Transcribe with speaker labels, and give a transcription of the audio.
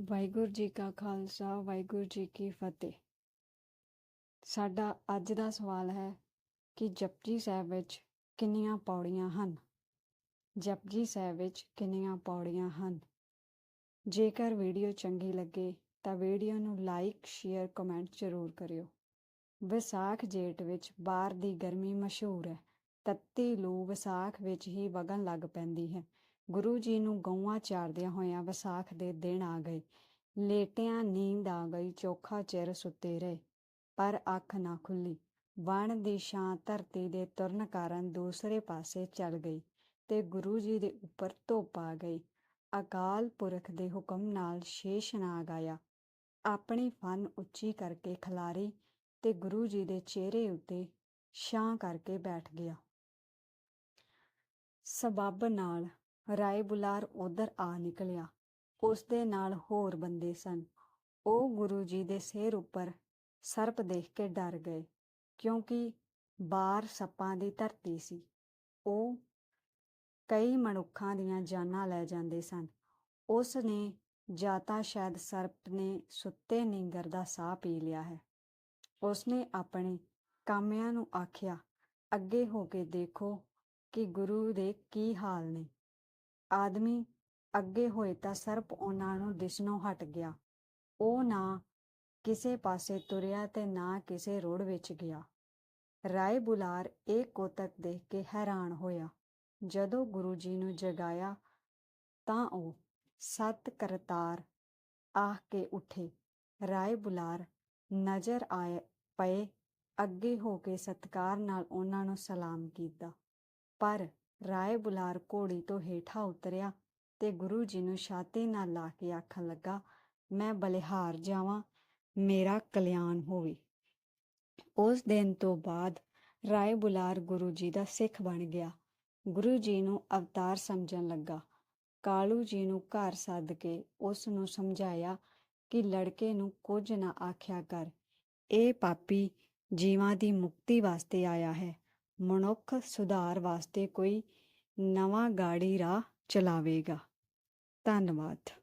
Speaker 1: ਵਾਹਿਗੁਰੂ ਜੀ ਕਾ ਖਾਲਸਾ, ਵਾਹਿਗੁਰੂ ਜੀ ਕੀ ਫਤਿਹ। ਸਾਡਾ ਅੱਜ ਦਾ ਸਵਾਲ ਹੈ ਕਿ ਜਪਜੀ ਸਾਹਿਬ ਵਿੱਚ ਕਿੰਨੀਆਂ ਪੌੜੀਆਂ ਹਨ? ਜਪਜੀ ਸਾਹਿਬ ਵਿੱਚ ਕਿੰਨੀਆਂ ਪੌੜੀਆਂ ਹਨ? ਜੇਕਰ ਵੀਡੀਓ ਚੰਗੀ ਲੱਗੇ ਤਾਂ ਵੀਡੀਓ ਨੂੰ ਲਾਈਕ, ਸ਼ੇਅਰ, ਕਮੈਂਟ ਜ਼ਰੂਰ ਕਰਿਓ। ਵਿਸਾਖ ਜੇਠ ਵਿੱਚ ਬਾਹਰ ਦੀ ਗਰਮੀ ਮਸ਼ਹੂਰ ਹੈ। ਤੱਤੀ ਲੂ ਵਿਸਾਖ ਵਿੱਚ ਹੀ ਵਗਣ ਲੱਗ ਪੈਂਦੀ ਹੈ। ਗੁਰੂ ਜੀ ਨੂੰ ਗਊਆਂ ਚਾਰਦਿਆਂ ਹੋਇਆਂ ਵਿਸਾਖ ਦੇ ਦਿਨ ਆ ਗਏ। ਲੇਟਿਆਂ ਨੀਂਦ ਆ ਗਈ, ਚੋਖਾ ਚਿਰ ਸੁੱਤੇ ਰਹੇ, ਪਰ ਅੱਖ ਨਾ ਖੁੱਲੀ। ਵਣ ਦੀ ਛਾਂ ਧਰਤੀ ਦੇ ਤੁਰਨ ਕਾਰਨ ਦੂਸਰੇ ਪਾਸੇ ਚੱਲ ਗਈ ਤੇ ਗੁਰੂ ਜੀ ਦੇ ਉੱਪਰ ਧੁੱਪ ਆ ਗਈ। ਅਕਾਲ ਪੁਰਖ ਦੇ ਹੁਕਮ ਨਾਲ ਸ਼ੇਸ਼ ਨਾਗ ਆਇਆ। ਆਪਣੀ ਫਨ ਉੱਚੀ ਕਰਕੇ ਖਿਲਾਰੀ ਤੇ ਗੁਰੂ ਜੀ ਦੇ ਚਿਹਰੇ ਉੱਤੇ ਛਾਂ ਕਰਕੇ ਬੈਠ ਗਿਆ। ਸਬੱਬ ਨਾਲ ਰਾਏ ਬੁਲਾਰ ਉਧਰ ਆ ਨਿਕਲਿਆ। ਉਸ ਦੇ ਨਾਲ ਹੋਰ ਬੰਦੇ ਸਨ। ਉਹ ਗੁਰੂ ਜੀ ਦੇ ਸਿਰ ਉੱਪਰ ਸਰਪ ਦੇਖ ਕੇ ਡਰ ਗਏ, ਕਿਉਂਕਿ ਬਾਹਰ ਸੱਪਾਂ ਦੀ ਧਰਤੀ ਸੀ। ਉਹ ਕਈ ਮਨੁੱਖਾਂ ਦੀਆਂ ਜਾਨਾਂ ਲੈ ਜਾਂਦੇ ਸਨ। ਉਸ ਨੇ ਤਾਂ ਸ਼ਾਇਦ ਸਰਪ ਨੇ ਸੁੱਤੇ ਨੀਂਗਰ ਦਾ ਸਾਹ ਪੀ ਲਿਆ ਹੈ। ਉਸਨੇ ਆਪਣੇ ਕਾਮਿਆਂ ਨੂੰ ਆਖਿਆ, ਅੱਗੇ ਹੋ ਕੇ ਦੇਖੋ ਕਿ ਗੁਰੂ ਦੇ ਕੀ ਹਾਲ ਨੇ। ਆਦਮੀ ਅੱਗੇ ਹੋਏ ਤਾਂ ਸਰਪ ਉਹਨਾਂ ਨੂੰ ਦਿਸਣੋਂ ਹਟ ਗਿਆ। ਉਹ ਨਾ ਕਿਸੇ ਪਾਸੇ ਤੁਰਿਆ ਤੇ ਨਾ ਕਿਸੇ ਰੋੜ ਵਿੱਚ ਗਿਆ। ਰਾਏ ਬੁਲਾਰ ਇਹ ਕੋਤਕ ਦੇਖ ਕੇ ਹੈਰਾਨ ਹੋਇਆ। ਜਦੋਂ ਗੁਰੂ ਜੀ ਨੂੰ ਜਗਾਇਆ ਤਾਂ ਉਹ ਸਤ ਕਰਤਾਰ ਆਹ ਕੇ ਉੱਠੇ। ਰਾਏ ਬੁਲਾਰ ਨਜ਼ਰ ਆਏ ਪਏ ਅੱਗੇ ਹੋ ਕੇ ਸਤਕਾਰ ਨਾਲ ਉਹਨਾਂ ਨੂੰ ਸਲਾਮ ਕੀਤਾ। ਪਰ ਰਾਏ ਬੁਲਾਰ ਘੋੜੀ ਤੋਂ ਹੇਠਾਂ ਉਤਰਿਆ ਤੇ ਗੁਰੂ ਜੀ ਨੂੰ ਛਾਤੀ ਨਾਲ ਲਾ ਕੇ ਆਖਣ ਲੱਗਾ, ਮੈਂ ਬਲਿਹਾਰ ਜਾਵਾਂ, ਮੇਰਾ ਕਲਿਆਣ ਹੋਵੇ। ਉਸ ਦਿਨ ਤੋਂ ਬਾਅਦ ਰਾਏ ਬੁਲਾਰ ਗੁਰੂ ਜੀ ਦਾ ਸਿੱਖ ਬਣ ਗਿਆ। ਗੁਰੂ ਜੀ ਨੂੰ ਅਵਤਾਰ ਸਮਝਣ ਲੱਗਾ। ਕਾਲੂ ਜੀ ਨੂੰ ਘਰ ਸੱਦ ਕੇ ਉਸ ਨੂੰ ਸਮਝਾਇਆ ਕਿ ਲੜਕੇ ਨੂੰ ਕੁਝ ਨਾ ਆਖਿਆ ਕਰ। ਇਹ ਪਾਪੀ ਜੀਵਾਂ ਦੀ ਮੁਕਤੀ ਵਾਸਤੇ ਆਇਆ ਹੈ। ਮਨੁੱਖ ਸੁਧਾਰ ਵਾਸਤੇ ਕੋਈ ਨਵਾਂ ਗਾੜੀ ਰਾਹ ਚਲਾਵੇਗਾ। ਧੰਨਵਾਦ।